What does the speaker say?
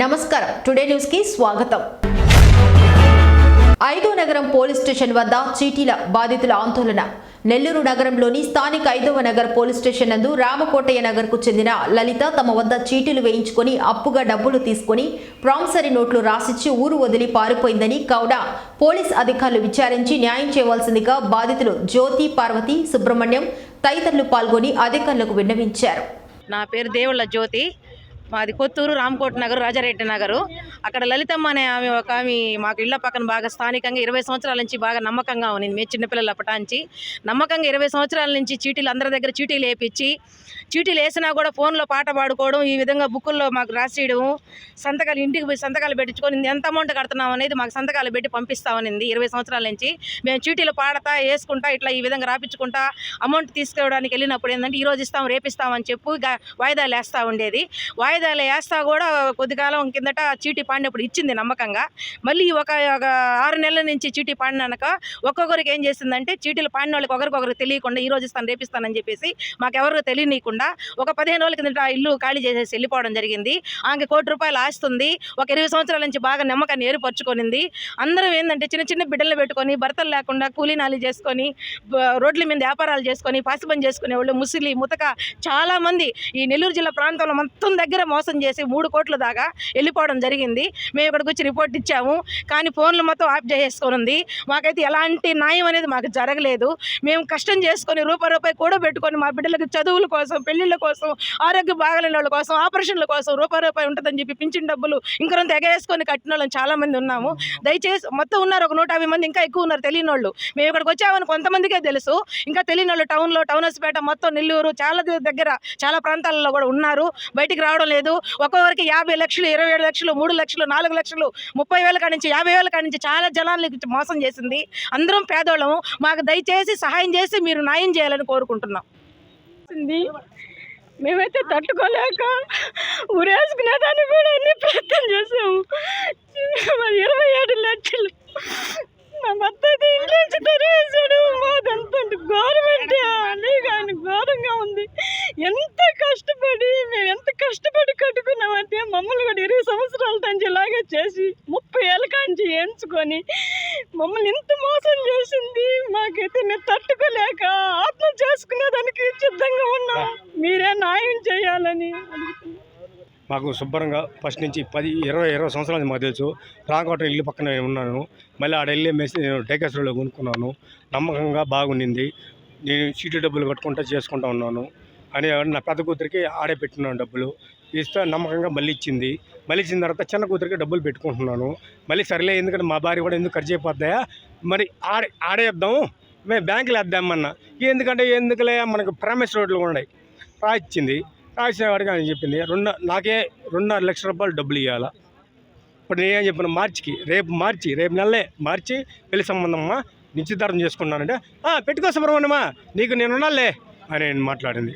నమస్కారం. టుడే న్యూస్కి స్వాగతం. ఐదో నగరం పోలీస్ స్టేషన్ వద్ద చీటీల బాధితుల ఆందోళన. నెల్లూరు నగరంలోని స్థానిక ఐదవ నగర్ పోలీస్ స్టేషన్ నందు రామకోటయ్య నగర్కు చెందిన లలిత తమ వద్ద చీటీలు వేయించుకొని అప్పుగా డబ్బులు తీసుకొని ప్రామిసరీ నోట్లు రాసిచ్చి ఊరు వదిలి పారిపోయిందని కావున పోలీస్ అధికారులు విచారించి న్యాయం చేయవలసిందిగా బాధితులు జ్యోతి పార్వతి సుబ్రహ్మణ్యం తదితరులు పాల్గొని అధికారులకు విన్నవించారు. నా పేరు దేవుళ్ళ జ్యోతి. మాది కొత్తూరు రామకోట నగర్ రాజారెడ్డి నగరు. అక్కడ లలితమ్మ అనే ఆమె ఒక ఆమె మాకు ఇళ్ళ పక్కన బాగా స్థానికంగా ఇరవై సంవత్సరాల నుంచి బాగా నమ్మకంగా ఉంది మేము చిన్నపిల్లలు అప్పటాంచి నమ్మకంగా ఇరవై సంవత్సరాల నుంచి చీటీలు అందరి దగ్గర చీటీలు వేపించి చీటీలు వేసినా కూడా ఫోన్లో పాట పాడుకోవడం ఈ విధంగా బుక్కుల్లో మాకు రాసేయడం సంతకాలు ఇంటికి పోయి సంతకాలు పెట్టించుకొని ఎంత అమౌంట్ కడుతున్నాం అనేది మాకు సంతకాలు పెట్టి పంపిస్తామనింది ఇరవై సంవత్సరాల నుంచి. మేము చీటీలు పాడతా వేసుకుంటా ఇట్లా ఈ విధంగా రాపించుకుంటా అమౌంట్ తీసుకోవడానికి వెళ్ళినప్పుడు ఏంటంటే ఈ రోజు ఇస్తాం రేపిస్తామని చెప్పు వాయిదాలు వేస్తూ ఉండేది. వాయిదాలు వేస్తా కూడా కొద్ది కాలం కిందట చీటీ పాడినప్పుడు ఇచ్చింది నమ్మకంగా. మళ్ళీ ఒక ఒక ఆరు నెలల నుంచి చీటీ పాడినాక ఒక్కొక్కరికి ఏం చేసిందంటే చీటీలు పాడిన వాళ్ళకి ఒకరికొకరికి తెలియకుండా ఈ రోజు ఇస్తాను రేపిస్తానని చెప్పేసి మాకెవరికి తెలియనీయకుండా ఒక పదిహేను రోజుల కిందట ఇల్లు ఖాళీ చేసేసి వెళ్ళిపోవడం జరిగింది. ఆమెకి కోటి రూపాయలు ఆస్తుంది. ఒక ఇరవై సంవత్సరాల నుంచి బాగా నమ్మకాన్ని ఏర్పరచుకొనింది అందరం ఏంటంటే చిన్న చిన్న బిడ్డలు పెట్టుకొని భర్తలు లేకుండా కూలీనాలు చేసుకొని రోడ్ల మీద వ్యాపారాలు చేసుకొని పాసిపని చేసుకునే వాళ్ళు ముసిలి ముతక చాలామంది ఈ నెల్లూరు జిల్లా ప్రాంతంలో మొత్తం దగ్గర మోసం చేసి మూడు కోట్ల దాకా వెళ్ళిపోవడం జరిగింది. మేము ఇక్కడికి వచ్చి రిపోర్ట్ ఇచ్చాము. కానీ ఫోన్లు మొత్తం ఆఫ్ చేసేసుకొని ఉంది మాకైతే ఎలాంటి న్యాయం అనేది మాకు జరగలేదు. మేము కష్టం చేసుకొని రూపాయి రూపాయి కూడా పెట్టుకొని మా బిడ్డలకు చదువుల కోసం పెళ్ళిళ్ళ కోసం ఆరోగ్యం బాగలేని వాళ్ళ కోసం ఆపరేషన్ల కోసం రూపాయి రూపాయి ఉంటుందని చెప్పి పింఛన్ డబ్బులు ఇంకొంత ఎగేసుకొని కట్టిన వాళ్ళని చాలామంది ఉన్నాము. దయచేసి మొత్తం ఉన్నారు ఒక నూట యాభై మంది ఇంకా ఎక్కువ ఉన్నారు తెలియని వాళ్ళు. మేము ఇక్కడికి వచ్చామని కొంతమందికే తెలుసు. ఇంకా తెలియని వాళ్ళు టౌన్లో టౌనర్స్పేట మొత్తం నెల్లూరు చాలా దగ్గర చాలా ప్రాంతాలలో కూడా ఉన్నారు. బయటికి రావడం లేదు. ఒక్కొక్కరికి యాభై లక్షలు ఇరవై ఏడు లక్షలు మూడు లక్షలు నాలుగు లక్షలు ముప్పై వేల కాడి నుంచి యాభై వేల కాడి నుంచి చాలా జనాలకి మోసం చేసింది. అందరం పేదోళ్ళము. మాకు దయచేసి సహాయం చేసి మీరు న్యాయం చేయాలని కోరుకుంటున్నాం. మేమైతే తట్టుకోలేక ఉరేసుకునేదాన్ని కూడా అన్ని ప్రయత్నం చేసాము. మరి ఇరవై ఏడు లక్షలు. నా భర్త అయితే ఇంట్లో నుంచి తరివేశాడు. మాదంతా గవర్నమెంట్ అని కానీ ఘోరంగా ఉంది. ఎంత కష్టపడి మేము ఎంత కష్టపడి కట్టుకున్నామంటే మమ్మల్ని కూడా ఇరవై సంవత్సరాల నుంచి ఇలాగే చేసి ముప్పై ఏళ్ళ కాంచి ఎంచుకొని మమ్మల్ని ఇంత మోసం చేసింది. మాకైతే మేము తట్టుకోలేక ఆత్మ మాకు శుభ్రంగా ఫస్ట్ నుంచి పది ఇరవై ఇరవై సంవత్సరాల నుంచి మాకు తెలుసు. రాంకోట ఇల్లు పక్కన ఉన్నాను. మళ్ళీ ఆడ వెళ్ళి మెస్ టేకస్లో కొనుక్కున్నాను. నమ్మకంగా బాగుండింది. నేను చీటీ డబ్బులు కట్టుకుంటా చేసుకుంటా ఉన్నాను. అని నా పెద్ద కూతురికి ఆడే పెట్టున్నాను డబ్బులు. ఇస్తే నమ్మకంగా మళ్ళీ ఇచ్చింది. మళ్ళీ ఇచ్చిన తర్వాత చిన్న కూతురికి డబ్బులు పెట్టుకుంటున్నాను. మళ్ళీ సరేలే ఎందుకంటే మా భార్య కూడా ఎందుకు ఖర్చు అయిపోద్దాయా మరి ఆడే ఆడేద్దాము మేము బ్యాంకులో వేద్దామన్నా. ఎందుకంటే ఎందుకులే? మనకు ప్రామిస్ రోడ్లు ఉన్నాయి. రాయిచ్చింది. రాసిన వాడికి అని చెప్పింది? రెండు నాకే రెండున్నర లక్షల రూపాయలు డబ్బులు ఇవ్వాలా ఇప్పుడు నేనేం చెప్పిన మార్చికి రేపు మార్చి రేపు నెలలే మార్చి పెళ్ళి సంబంధమ్మా నిశ్చితార్థం చేసుకున్నానంటే పెట్టుకో సుబ్రహ్మణ్యమా నీకు నేను ఉన్నాలే అని మాట్లాడింది.